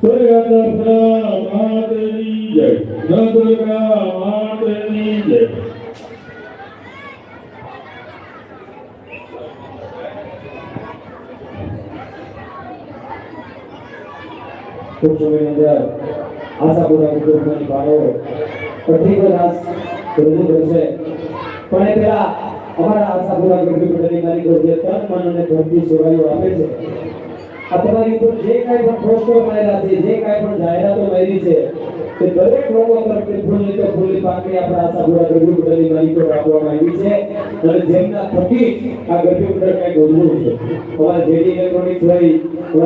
દુર્ગા માતની જય ન દુર્ગા જય ખૂબ સમયની અંદર આશાપુરા કરશે પણ એ પહેલા અમારા આશાપુરા તન મન અને ધનથી સેવાઓ આપે છે. આ ઉપર જે કાંઈ પણ પોસ્ટો મળેલા છે, જે કાંઈ પણ જાહેરાતો મળી છે, તે દરેક લોકો તરફથી ફૂલની તો ફૂલની પાંખડી આપણા આશાપુરા કુટુંબ મંડળની માલિકો આપવામાં આવી છે. અને જેમના થકી આ ગરબી મંડળ કંઈક ઉજવું છે. અમારા જેડી ઇલેક્ટ્રોનિક્સ હોય